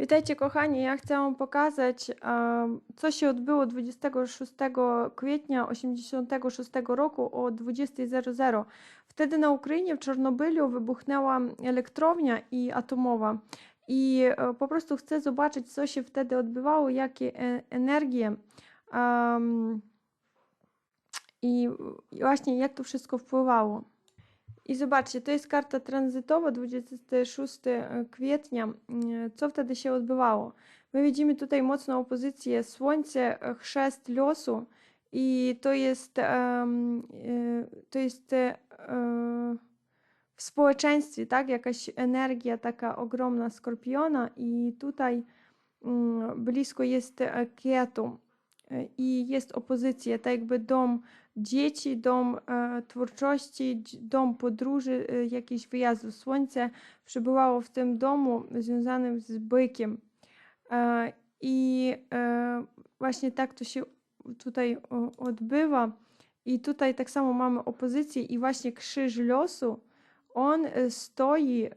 Witajcie kochani, ja chcę Wam pokazać, co się odbyło 26 kwietnia 1986 roku o 20.00. Wtedy na Ukrainie, w Czarnobylu, wybuchnęła elektrownia i atomowa. I e, po prostu chcę zobaczyć, co się wtedy odbywało, jakie e, energie i właśnie jak to wszystko wpływało. I zobaczcie, to jest karta tranzytowa 26 kwietnia. Mm, Co wtedy się odbywało? My widzimy tutaj mocną opozycję Słońce, e, chrzest losu i to jest, e, to jest e, w społeczeństwie, tak? Jakaś energia taka ogromna skorpiona i tutaj mm, blisko jest e, kietu e, i jest opozycja, tak jakby dom dzieci, dom e, twórczości, dom podróży, e, jakiś wyjazdu. Słońce przybywało w tym domu związanym z bykiem. E, I właśnie tak to się tutaj odbywa. I tutaj tak samo mamy opozycję i właśnie krzyż losu. On stoi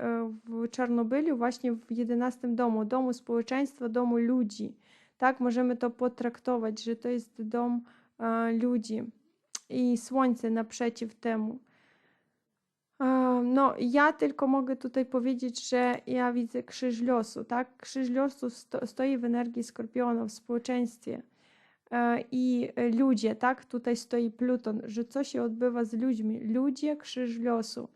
w Czarnobylu właśnie w 11 domu, domu społeczeństwa, domu ludzi. Tak możemy to potraktować, że to jest dom ludzi i słońce naprzeciw temu. No, ja tylko mogę tutaj powiedzieć, że ja widzę krzyż losu, tak? Krzyż losu sto, stoi w energii skorpiona, w społeczeństwie. E, I ludzie, tak? Tutaj stoi Pluton, że co się odbywa z ludźmi? Ludzie, krzyż losu.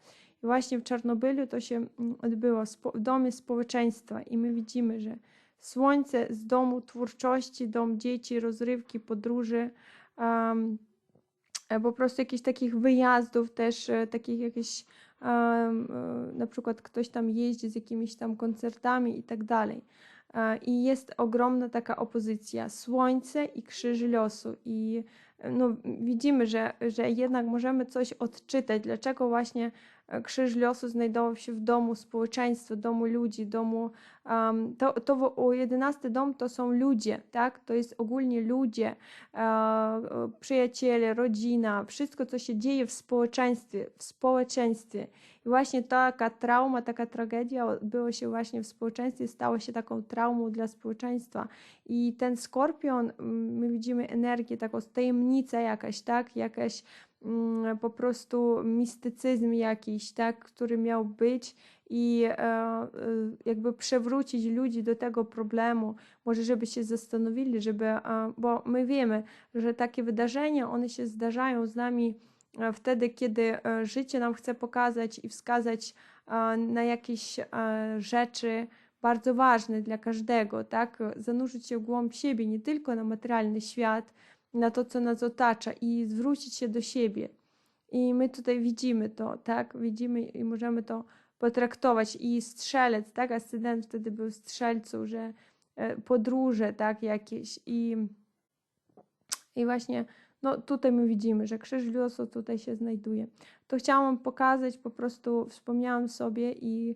I właśnie w Czarnobylu to się mm, odbyło w domie społeczeństwa i my widzimy, że słońce z domu twórczości, dom dzieci, rozrywki, podróży, e, po prostu jakichś takich wyjazdów też, e, takich jakichś, e, na przykład ktoś tam jeździ z jakimiś tam koncertami i tak dalej. E, I jest ogromna taka opozycja, słońce i krzyż losu. I e, no, widzimy, że, że jednak możemy coś odczytać, dlaczego właśnie e, krzyż losu znajdował się w domu społeczeństwa, domu ludzi, domu. em, to, to o 11 dom to są ludzie, tak? To jest ogólnie ludzie, e, e, przyjaciele, rodzina, wszystko, co się dzieje w społeczeństwie, w społeczeństwie. I właśnie taka trauma, taka tragedia odbyła się właśnie w społeczeństwie, stała się taką traumą dla społeczeństwa. I ten skorpion, my widzimy energię, taką tajemnicę jakaś, tak? Jakaś po prostu mistycyzm jakiś, tak? Który miał być i e, e, jakby przewrócić ludzi do tego problemu, może żeby się zastanowili, żeby, bo my wiemy, że takie wydarzenia, one się zdarzają z nami e, wtedy, kiedy życie nam chce pokazać i wskazać na jakieś rzeczy bardzo ważne dla każdego, tak? Zanurzyć się w głąb siebie, nie tylko na materialny świat, na to, co nas otacza i zwrócić się do siebie. I my tutaj widzimy to, tak? Widzimy i możemy to potraktować. I strzelec, tak? Ascendent wtedy był strzelcą, że e, podróże, tak? Jakieś i i właśnie no, tutaj my widzimy, że krzyż losu tutaj się znajduje. To chciałam pokazać, po prostu wspomniałam sobie i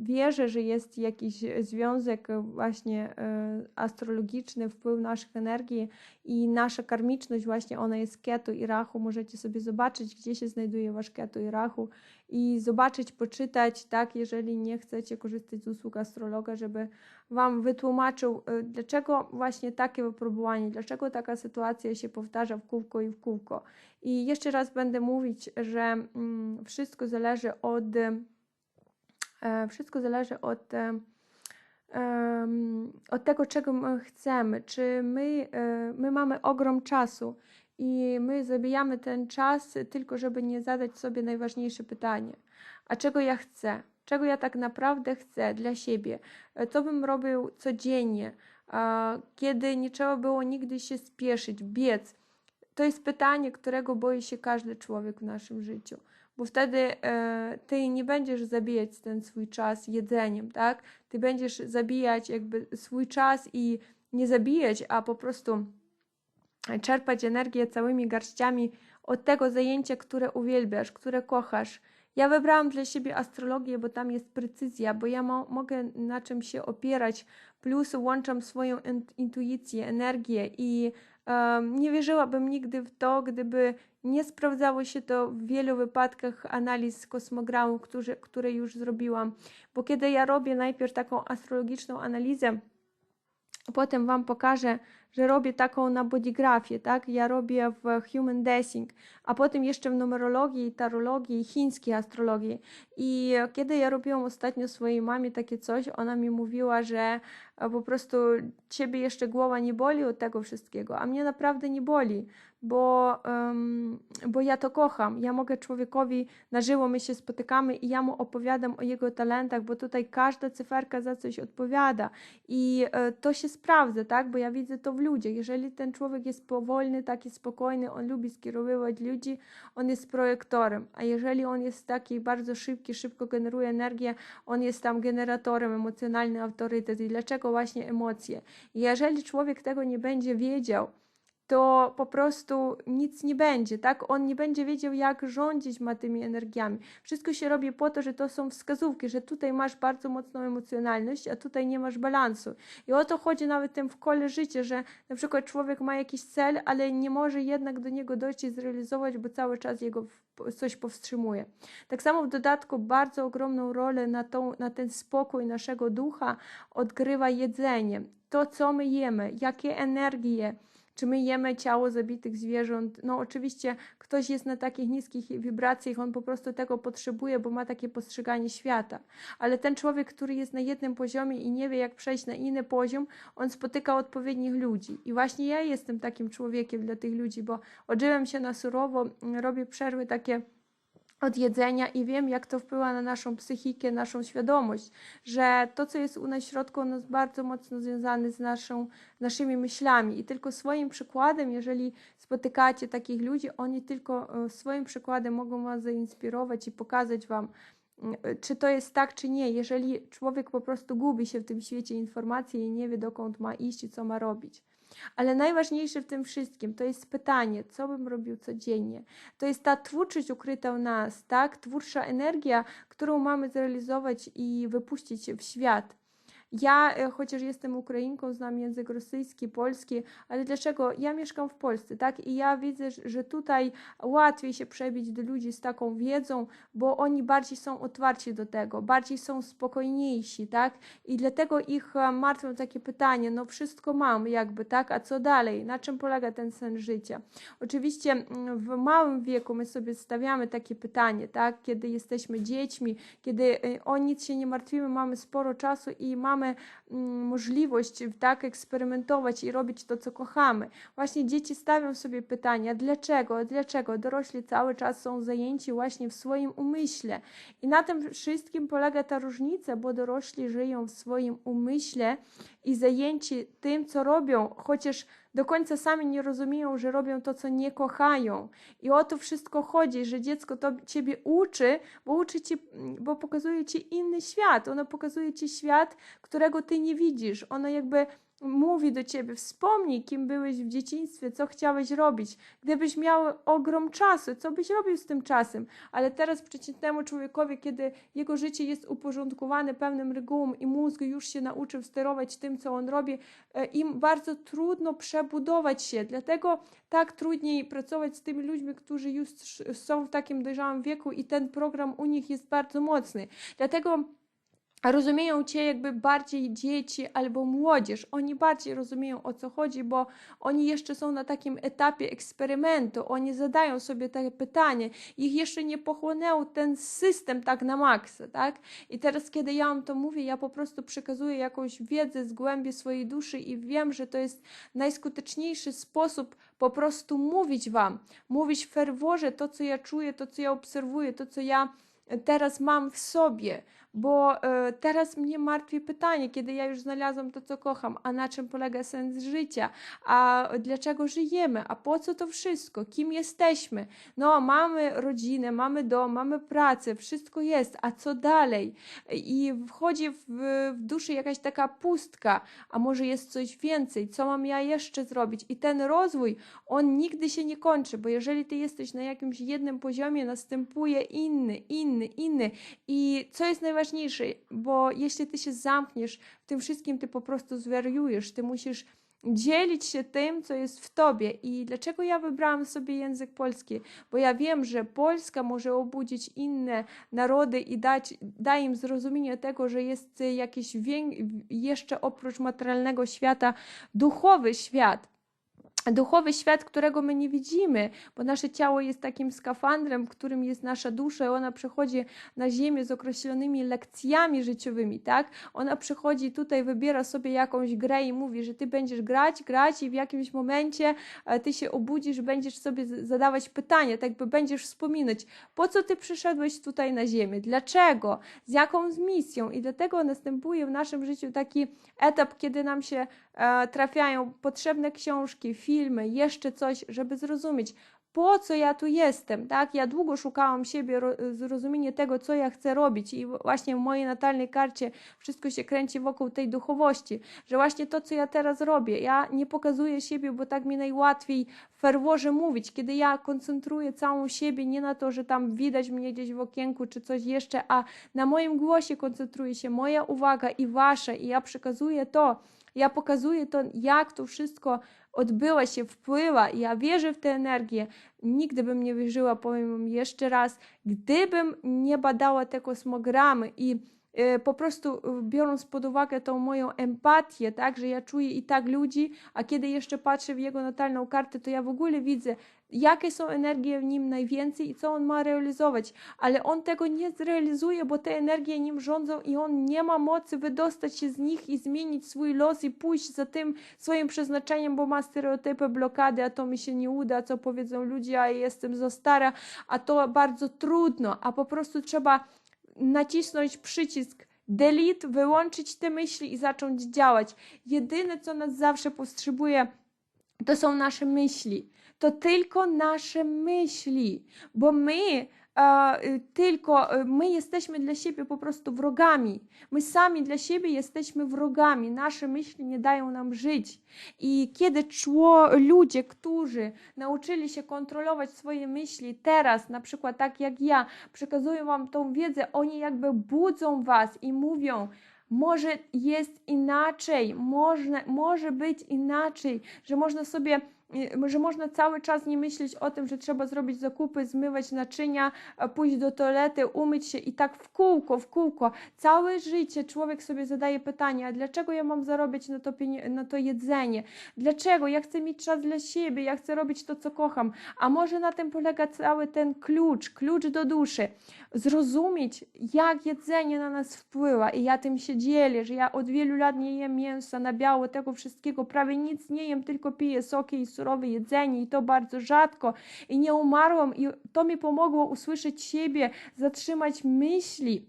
wierzę, że jest jakiś związek e, właśnie e, astrologiczny, wpływ naszych energii i nasza karmiczność właśnie, ona jest ketu i rachu. Możecie sobie zobaczyć, gdzie się znajduje wasz ketu i rachu i zobaczyć, poczytać, tak, jeżeli nie chcecie korzystać z usług astrologa, żeby Wam wytłumaczył, y, dlaczego właśnie takie wypróbowanie, dlaczego taka sytuacja się powtarza w kółko i w kółko. I jeszcze raz będę mówić, że mm, wszystko zależy od, e, wszystko zależy od, e, od tego, czego my chcemy. Czy my, e, my mamy ogrom czasu i my zabijamy ten czas tylko, żeby nie zadać sobie najważniejsze pytanie. A czego ja chcę? Czego ja tak naprawdę chcę dla siebie? E, Co bym robił codziennie, kiedy nie trzeba było nigdy się spieszyć, biec? To jest pytanie, którego boi się każdy człowiek w naszym życiu, bo wtedy e, ty nie będziesz zabijać ten swój czas jedzeniem, tak? Ty będziesz zabijać jakby swój czas i nie zabijać, a po prostu czerpać energię całymi garściami od tego zajęcia, które uwielbiasz, które kochasz. Ja wybrałam dla siebie astrologię, bo tam jest precyzja, bo ja mo mogę na czym się opierać, plus łączam swoją in- intuicję, energię i Nie wierzyłabym nigdy w to, gdyby nie sprawdzało się to w wielu wypadkach analiz kosmogramu, którzy, które już zrobiłam. Bo kiedy ja robię najpierw taką astrologiczną analizę, Potem Wam pokażę, że robię taką na bodygrafię, tak? Ja robię w Human Design, a potem jeszcze w numerologii, tarologii, chińskiej astrologii. I kiedy ja robiłam ostatnio swojej mamie takie coś, ona mi mówiła, że e, po prostu Ciebie jeszcze głowa nie boli od tego wszystkiego, a mnie naprawdę nie boli, bo, em, bo ja to kocham. Ja mogę człowiekowi na żywo, my się spotykamy i ja mu opowiadam o jego talentach, bo tutaj każda cyferka za coś odpowiada. I e, to się sprawdza, tak? Bo ja widzę to w ludziach. Jeżeli ten człowiek jest powolny, taki spokojny, on lubi skierowywać ludzi, on jest projektorem. A jeżeli on jest taki bardzo szybki, szybko generuje energię, on jest tam generatorem, emocjonalny autorytet. I dlaczego właśnie emocje? Jeżeli człowiek tego nie będzie wiedział, to po prostu nic nie będzie, tak? On nie będzie wiedział, jak rządzić ma tymi energiami. Wszystko się robi po to, że to są wskazówki, że tutaj masz bardzo mocną emocjonalność, a tutaj nie masz balansu. I o to chodzi nawet tym w kole życia, że na przykład człowiek ma jakiś cel, ale nie może jednak do niego dojść i zrealizować, bo cały czas jego coś powstrzymuje. Tak samo w dodatku bardzo ogromną rolę na, tą, na ten spokój naszego ducha odgrywa jedzenie. To, co my jemy, jakie energie, czy my jemy ciało zabitych zwierząt? No, oczywiście ktoś jest na takich niskich wibracjach, on po prostu tego potrzebuje, bo ma takie postrzeganie świata. Ale ten człowiek, który jest na jednym poziomie i nie wie, jak przejść na inny poziom, on spotyka odpowiednich ludzi. I właśnie ja jestem takim człowiekiem dla tych ludzi, bo odżywiam się na surowo, robię przerwy takie od jedzenia i wiem, jak to wpływa na naszą psychikę, naszą świadomość, że to, co jest u nas w środku, ono jest bardzo mocno związane z naszą, naszymi myślami i tylko swoim przykładem, jeżeli spotykacie takich ludzi, oni tylko e, swoim przykładem mogą Was zainspirować i pokazać Wam, mm, e, czy to jest tak, czy nie. Jeżeli człowiek po prostu gubi się w tym świecie informacji i nie wie, dokąd ma iść i co ma robić. Ale najważniejsze w tym wszystkim to jest pytanie, co bym robił codziennie. To jest ta twórczość ukryta w nas, tak? Twórcza energia, którą mamy zrealizować i wypuścić w świat. Ja, e, chociaż jestem Ukrainką, znam język rosyjski, polski, ale dlaczego? Ja mieszkam w Polsce, tak? I ja widzę, że- tutaj łatwiej się przebić do ludzi z taką wiedzą, bo oni bardziej są otwarci do tego, bardziej są spokojniejsi, tak? I dlatego ich e, martwią takie pytania, no wszystko mam jakby, tak? A co dalej? Na czym polega ten sen życia? Oczywiście mm, w małym wieku my sobie stawiamy takie pytanie, tak? Kiedy jesteśmy dziećmi, kiedy y, o nic się nie martwimy, mamy sporo czasu i mamy mm, możliwość tak eksperymentować i robić to, co kochamy. Właśnie dzieci stawią sobie pytania, dlaczego, dlaczego dorośli cały czas są zajęci właśnie w swoim umyśle. I na tym wszystkim polega ta różnica, bo dorośli żyją w swoim umyśle i zajęci tym, co robią, chociaż do końca sami nie rozumieją, że robią to, co nie kochają. I o to wszystko chodzi, że dziecko to ciebie uczy, bo uczy ci, bo pokazuje ci inny świat. Ono pokazuje ci świat, którego ty nie widzisz. Ono jakby mówi do ciebie, wspomnij, kim byłeś w dzieciństwie, co chciałeś robić. Gdybyś miał ogrom czasu, co byś robił z tym czasem? Ale teraz przeciętnemu człowiekowi, kiedy jego życie jest uporządkowane pewnym regułom i mózg już się nauczył sterować tym, co on robi, e, im bardzo trudno przebudować się. Dlatego tak trudniej pracować z tymi ludźmi, którzy już są w takim dojrzałym wieku i ten program u nich jest bardzo mocny. Dlatego rozumieją cię jakby bardziej dzieci albo młodzież. Oni bardziej rozumieją o co chodzi, bo oni jeszcze są na takim etapie eksperymentu. Oni zadają sobie takie pytanie. Ich jeszcze nie pochłonął ten system tak na maksa, tak? I teraz, kiedy ja wam to mówię, ja po prostu przekazuję jakąś wiedzę z głębi swojej duszy i wiem, że to jest najskuteczniejszy sposób po prostu mówić wam. Mówić w ferworze to, co ja czuję, to, co ja obserwuję, to, co ja teraz mam w sobie, bo e, teraz mnie martwi pytanie, kiedy ja już znalazłam to, co kocham, a na czym polega sens życia, a dlaczego żyjemy, a po co to wszystko, kim jesteśmy. No, mamy rodzinę, mamy dom, mamy pracę, wszystko jest, a co dalej? I wchodzi w, w duszy jakaś taka pustka, a może jest coś więcej, co mam ja jeszcze zrobić? I ten rozwój, on nigdy się nie kończy, bo jeżeli ty jesteś na jakimś jednym poziomie, następuje inny, inny, inny. I co jest najważniejsze, bo jeśli ty się zamkniesz w tym wszystkim, ty po prostu zwariujesz, ty musisz dzielić się tym, co jest w tobie. I dlaczego ja wybrałam sobie język polski? Bo ja wiem, że Polska może obudzić inne narody i dać, da im zrozumienie tego, że jest jakiś jeszcze oprócz materialnego świata duchowy świat duchowy świat, którego my nie widzimy, bo nasze ciało jest takim skafandrem, którym jest nasza dusza i ona przychodzi na ziemię z określonymi lekcjami życiowymi, tak? Ona przychodzi tutaj, wybiera sobie jakąś grę i mówi, że ty będziesz grać, grać i w jakimś momencie e, ty się obudzisz, będziesz sobie zadawać pytania, tak by będziesz wspominać, po co ty przyszedłeś tutaj na ziemię, dlaczego, z jaką misją i dlatego następuje w naszym życiu taki etap, kiedy nam się trafiają potrzebne książki, filmy, jeszcze coś, żeby zrozumieć, po co ja tu jestem, tak? Ja długo szukałam siebie, ro, zrozumienie tego, co ja chcę robić i właśnie w mojej natalnej karcie wszystko się kręci wokół tej duchowości, że właśnie to, co ja teraz robię, ja nie pokazuję siebie, bo tak mi najłatwiej w ferworze mówić, kiedy ja koncentruję całą siebie nie na to, że tam widać mnie gdzieś w okienku czy coś jeszcze, a na moim głosie koncentruje się moja uwaga i wasza i ja przekazuję to, ja pokazuję to, jak to wszystko odbyło się, wpływa ja wierzę w tę energię. Nigdy bym nie wierzyła, powiem wam jeszcze raz, gdybym nie badała te kosmogramy i e, po prostu e, biorąc pod uwagę tą moją empatię, tak, że ja czuję i tak ludzi, a kiedy jeszcze patrzę w jego natalną kartę, to ja w ogóle widzę, jakie są energie w nim najwięcej i co on ma realizować, ale on tego nie zrealizuje, bo te energie nim rządzą i on nie ma mocy wydostać się z nich i zmienić swój los i pójść za tym swoim przeznaczeniem, bo ma stereotypy, blokady, a to mi się nie uda, co powiedzą ludzie, a jestem za stara, a to bardzo trudno, a po prostu trzeba nacisnąć przycisk delete, wyłączyć te myśli i zacząć działać. Jedyne, co nas zawsze powstrzymuje, to są nasze myśli. To tylko nasze myśli, bo my e, y, tylko y, my jesteśmy dla siebie po prostu wrogami. My sami dla siebie jesteśmy wrogami. Nasze myśli nie dają nam żyć. I kiedy czło, ludzie, którzy nauczyli się kontrolować swoje myśli teraz, na przykład tak jak ja, przekazują wam tą wiedzę, oni jakby budzą was i mówią, może jest inaczej, można, może być inaczej, że można sobie, że można cały czas nie myśleć o tym, że trzeba zrobić zakupy, zmywać naczynia, a pójść do toalety, umyć się i tak w kółko, w kółko. Całe życie człowiek sobie zadaje pytanie, a dlaczego ja mam zarobić na to, na to jedzenie? Dlaczego? Ja chcę mieć czas dla siebie, ja chcę robić to, co kocham. A może na tym polega cały ten klucz, klucz do duszy. Zrozumieć, jak jedzenie na nas wpływa i ja tym się dzielę, że ja od wielu lat nie jem mięsa, na biało, tego wszystkiego, prawie nic nie jem, tylko piję soki i surowe jedzenie i to bardzo rzadko i nie umarłam i to mi pomogło usłyszeć siebie, zatrzymać myśli.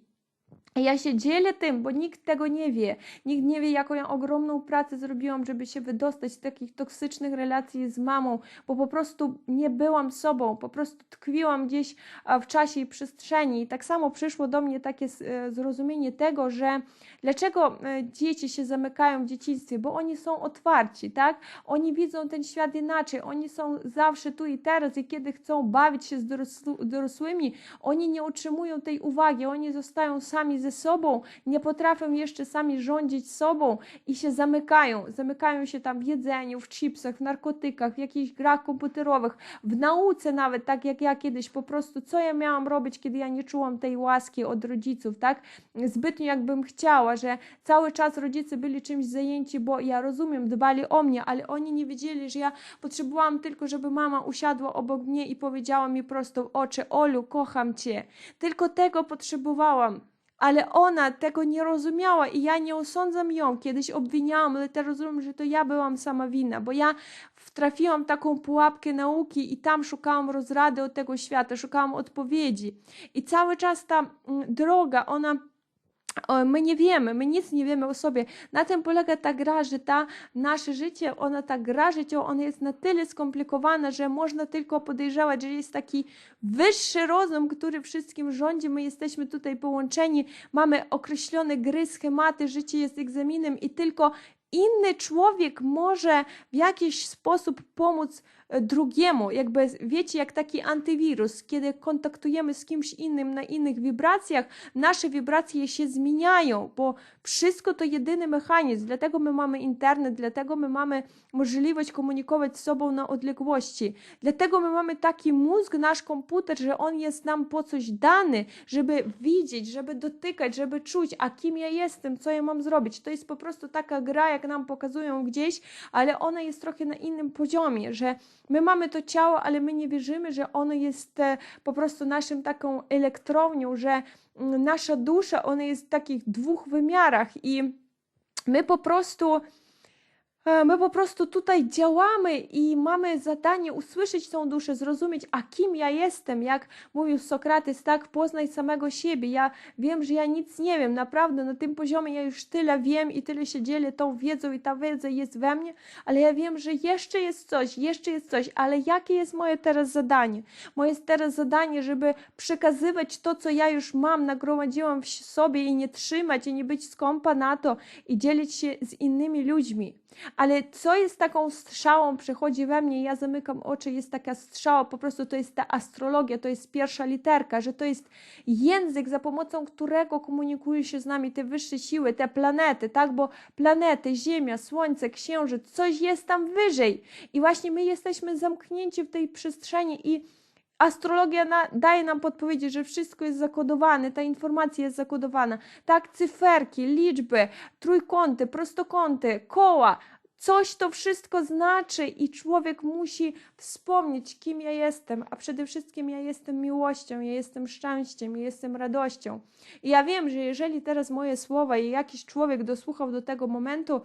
Ja się dzielę tym, bo nikt tego nie wie. Nikt nie wie, jaką ja ogromną pracę zrobiłam, żeby się wydostać z takich toksycznych relacji z mamą, bo po prostu nie byłam sobą, po prostu tkwiłam gdzieś w czasie i przestrzeni. I tak samo przyszło do mnie takie e, zrozumienie tego, że dlaczego e, dzieci się zamykają w dzieciństwie, bo oni są otwarci, tak? Oni widzą ten świat inaczej, oni są zawsze tu i teraz i kiedy chcą bawić się z dorosł- dorosłymi, oni nie utrzymują tej uwagi, oni zostają sami ze sobą, nie potrafią jeszcze sami rządzić sobą i się zamykają. Zamykają się tam w jedzeniu, w chipsach, w narkotykach, w jakichś grach komputerowych, w nauce nawet, tak jak ja kiedyś, po prostu co ja miałam robić, kiedy ja nie czułam tej łaski od rodziców, tak? Zbytnio jakbym chciała, że cały czas rodzice byli czymś zajęci, bo ja rozumiem, dbali o mnie, ale oni nie wiedzieli, że ja potrzebowałam tylko, żeby mama usiadła obok mnie i powiedziała mi prosto w oczy: Olu, kocham cię. Tylko tego potrzebowałam. Ale ona tego nie rozumiała i ja nie osądzam ją. Kiedyś obwiniałam, ale teraz rozumiem, że to ja byłam sama winna, bo ja trafiłam w taką pułapkę nauki i tam szukałam rozrady od tego świata, szukałam odpowiedzi. I cały czas ta mm, droga, ona My nie wiemy, my nic nie wiemy o sobie. Na tym polega ta gra, że ta nasze życie, ona ta gra życia, ona jest na tyle skomplikowana, że można tylko podejrzewać, że jest taki wyższy rozum, który wszystkim rządzi. My jesteśmy tutaj połączeni, mamy określone gry, schematy, życie jest egzaminem i tylko inny człowiek może w jakiś sposób pomóc e, drugiemu, jakby wiecie, jak taki antywirus, kiedy kontaktujemy z kimś innym na innych wibracjach, nasze wibracje się zmieniają, bo wszystko to jedyny mechanizm, dlatego my mamy internet, dlatego my mamy możliwość komunikować z sobą na odległości, dlatego my mamy taki mózg, nasz komputer, że on jest nam po coś dany, żeby widzieć, żeby dotykać, żeby czuć, a kim ja jestem, co ja mam zrobić. To jest po prostu taka gra, jak nam pokazują gdzieś, ale ona jest trochę na innym poziomie, że my mamy to ciało, ale my nie wierzymy, że ono jest e, po prostu naszym taką elektrownią, że mm, nasza dusza, ona jest w takich dwóch wymiarach i my po prostu My po prostu tutaj działamy i mamy zadanie usłyszeć tą duszę, zrozumieć, a kim ja jestem, jak mówił Sokrates, tak, poznaj samego siebie. Ja wiem, że ja nic nie wiem, naprawdę na tym poziomie ja już tyle wiem i tyle się dzielę tą wiedzą i ta wiedza jest we mnie, ale ja wiem, że jeszcze jest coś, jeszcze jest coś, ale jakie jest moje teraz zadanie? Moje teraz zadanie, żeby przekazywać to, co ja już mam, nagromadziłam w sobie i nie trzymać i nie być skąpa na to i dzielić się z innymi ludźmi. Ale co jest taką strzałą, przechodzi we mnie, ja zamykam oczy, jest taka strzała, po prostu to jest ta astrologia, to jest pierwsza literka, że to jest język, za pomocą którego komunikują się z nami te wyższe siły, te planety, tak? Bo planety, Ziemia, Słońce, Księżyc, coś jest tam wyżej. I właśnie my jesteśmy zamknięci w tej przestrzeni i astrologia na, daje nam podpowiedzi, że wszystko jest zakodowane, ta informacja jest zakodowana. Tak, cyferki, liczby, trójkąty, prostokąty, koła, coś to wszystko znaczy i człowiek musi wspomnieć, kim ja jestem, a przede wszystkim ja jestem miłością, ja jestem szczęściem, ja jestem radością. I ja wiem, że jeżeli teraz moje słowa i jakiś człowiek dosłuchał do tego momentu,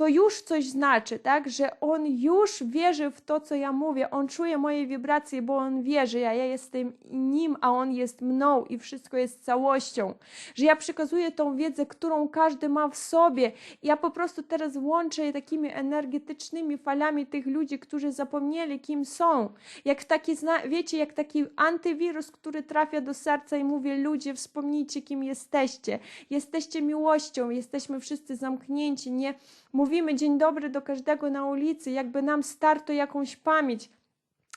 to już coś znaczy, tak? Że on już wierzy w to, co ja mówię. On czuje moje wibracje, bo on wierzy, ja, ja jestem nim, a on jest mną i wszystko jest całością. Że ja przekazuję tą wiedzę, którą każdy ma w sobie. Ja po prostu teraz łączę takimi energetycznymi falami tych ludzi, którzy zapomnieli, kim są. Jak taki, wiecie, jak taki antywirus, który trafia do serca i mówi: Ludzie, wspomnijcie, kim jesteście. Jesteście miłością, jesteśmy wszyscy zamknięci, nie mówimy dzień dobry do każdego na ulicy, jakby nam starto jakąś pamięć.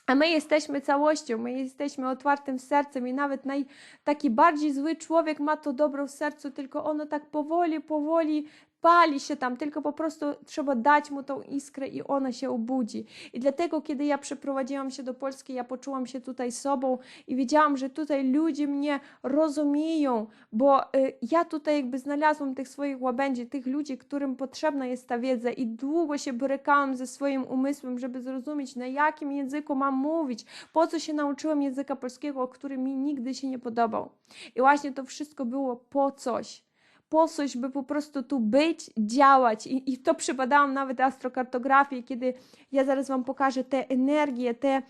A my jesteśmy całością, my jesteśmy otwartym sercem i nawet naj, taki bardziej zły człowiek ma to dobro w sercu, tylko ono tak powoli, powoli pali się tam, tylko po prostu trzeba dać mu tą iskrę i ona się obudzi. I dlatego, kiedy ja przeprowadziłam się do Polski, ja poczułam się tutaj sobą i wiedziałam, że tutaj ludzie mnie rozumieją, bo y, ja tutaj jakby znalazłam tych swoich łabędzi, tych ludzi, którym potrzebna jest ta wiedza i długo się borykałam ze swoim umysłem, żeby zrozumieć, na jakim języku mam mówić, po co się nauczyłam języka polskiego, który mi nigdy się nie podobał. I właśnie to wszystko było po coś po by po prostu tu być, działać. I, i to przybadałam nawet astrokartografię, kiedy ja zaraz Wam pokażę te energie, te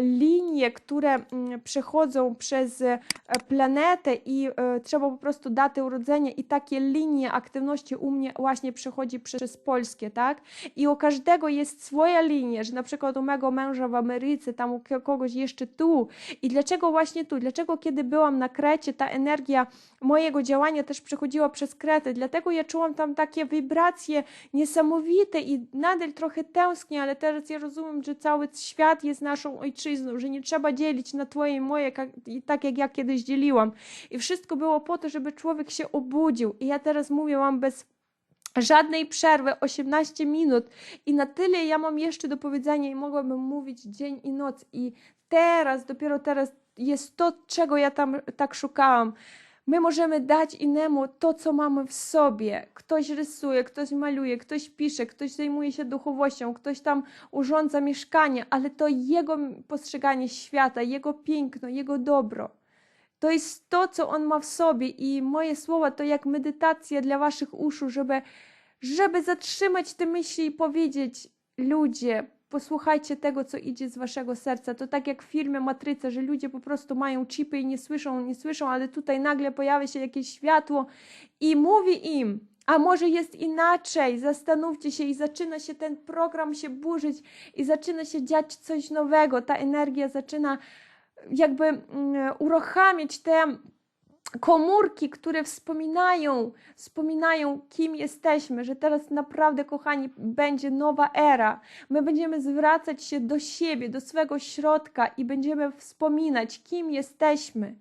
linie, które mm, przechodzą przez e, planetę i e, trzeba po prostu daty urodzenia i takie linie aktywności u mnie właśnie przechodzi przez polskie, tak? I u każdego jest swoja linia, że na przykład u mego męża w Ameryce, tam u kogoś jeszcze tu. I dlaczego właśnie tu? Dlaczego kiedy byłam na Krecie, ta energia mojego działania też przechodziła przez Kretę? Dlatego ja czułam tam takie wibracje niesamowite i nadal trochę tęsknię, ale teraz ja rozumiem, że cały świat jest naszą ojczyzną, że nie trzeba dzielić na twoje i moje, tak jak ja kiedyś dzieliłam. I wszystko było po to, żeby człowiek się obudził. I ja teraz mówię wam bez żadnej przerwy, 18 minut i na tyle ja mam jeszcze do powiedzenia i mogłabym mówić dzień i noc i teraz, dopiero teraz jest to, czego ja tam tak szukałam. My możemy dać innemu to, co mamy w sobie. Ktoś rysuje, ktoś maluje, ktoś pisze, ktoś zajmuje się duchowością, ktoś tam urządza mieszkanie, ale to jego postrzeganie świata, jego piękno, jego dobro. To jest to, co on ma w sobie, i moje słowa to jak medytacja dla waszych uszu, żeby, żeby zatrzymać te myśli i powiedzieć: Ludzie, posłuchajcie tego, co idzie z waszego serca. To tak jak w filmie Matryca, że ludzie po prostu mają chipy i nie słyszą, nie słyszą, ale tutaj nagle pojawia się jakieś światło i mówi im, a może jest inaczej? Zastanówcie się i zaczyna się ten program się burzyć i zaczyna się dziać coś nowego. Ta energia zaczyna jakby um, uruchamiać te komórki, które wspominają, wspominają, kim jesteśmy, że teraz naprawdę, kochani, będzie nowa era. My będziemy zwracać się do siebie, do swego środka i będziemy wspominać, kim jesteśmy,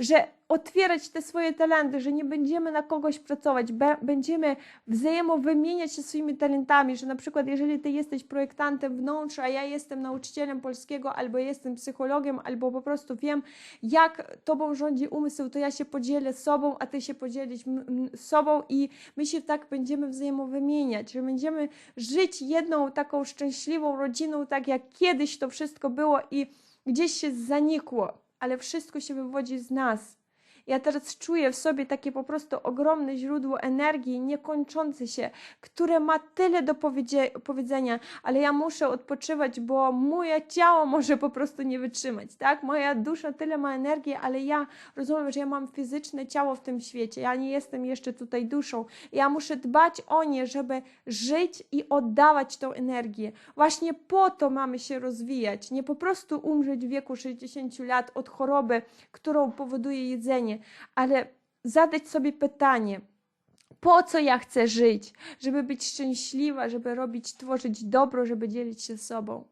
że otwierać te swoje talenty, że nie będziemy na kogoś pracować, będziemy wzajemno wymieniać się swoimi talentami, że na przykład jeżeli ty jesteś projektantem wnątrz, a ja jestem nauczycielem polskiego, albo jestem psychologiem, albo po prostu wiem, jak tobą rządzi umysł, to ja się podzielę sobą, a ty się m- sobą i my się tak będziemy wzajemno wymieniać, że będziemy żyć jedną taką szczęśliwą rodziną, tak jak kiedyś to wszystko było i gdzieś się zanikło, ale wszystko się wywodzi z nas. Ja teraz czuję w sobie takie po prostu ogromne źródło energii, niekończące się, które ma tyle do powiedzenia, ale ja muszę odpoczywać, bo moje ciało może po prostu nie wytrzymać, tak? Moja dusza tyle ma energii, ale ja rozumiem, że ja mam fizyczne ciało w tym świecie, ja nie jestem jeszcze tutaj duszą. Ja muszę dbać o nie, żeby żyć i oddawać tą energię. Właśnie po to mamy się rozwijać, nie po prostu umrzeć w wieku 60 lat od choroby, którą powoduje jedzenie, ale zadać sobie pytanie, po co ja chcę żyć? Żeby być szczęśliwa, żeby robić, tworzyć dobro, żeby dzielić się sobą.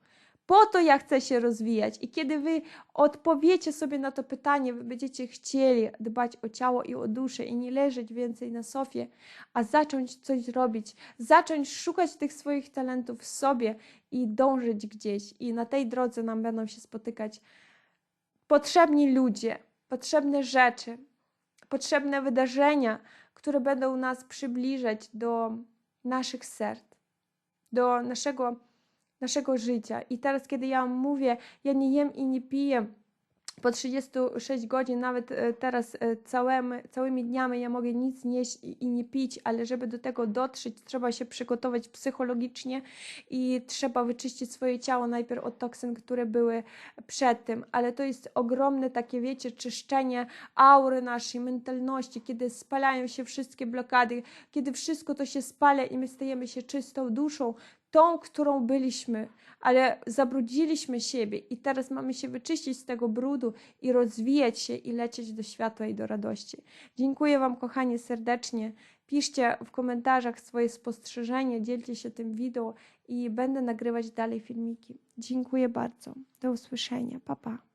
Po to ja chcę się rozwijać. I kiedy wy odpowiecie sobie na to pytanie, wy będziecie chcieli dbać o ciało i o duszę i nie leżeć więcej na sofie, a zacząć coś robić, zacząć szukać tych swoich talentów w sobie i dążyć gdzieś. I na tej drodze nam będą się spotykać potrzebni ludzie, potrzebne rzeczy, potrzebne wydarzenia, które będą nas przybliżać do naszych serc, do naszego, naszego życia. I teraz, kiedy ja mówię, ja nie jem i nie piję, po 36 godzin, nawet e, teraz e, całym, całymi dniami ja mogę nic nie jeść i nie pić, ale żeby do tego dotrzeć, trzeba się przygotować psychologicznie i trzeba wyczyścić swoje ciało najpierw od toksyn, które były przed tym. Ale to jest ogromne takie, wiecie, czyszczenie aury naszej mentalności, kiedy spalają się wszystkie blokady, kiedy wszystko to się spala i my stajemy się czystą duszą, tą, którą byliśmy, ale zabrudziliśmy siebie i teraz mamy się wyczyścić z tego brudu i rozwijać się i lecieć do światła i do radości. Dziękuję Wam, kochani, serdecznie. Piszcie w komentarzach swoje spostrzeżenia, dzielcie się tym wideo i będę nagrywać dalej filmiki. Dziękuję bardzo. Do usłyszenia. Pa, pa.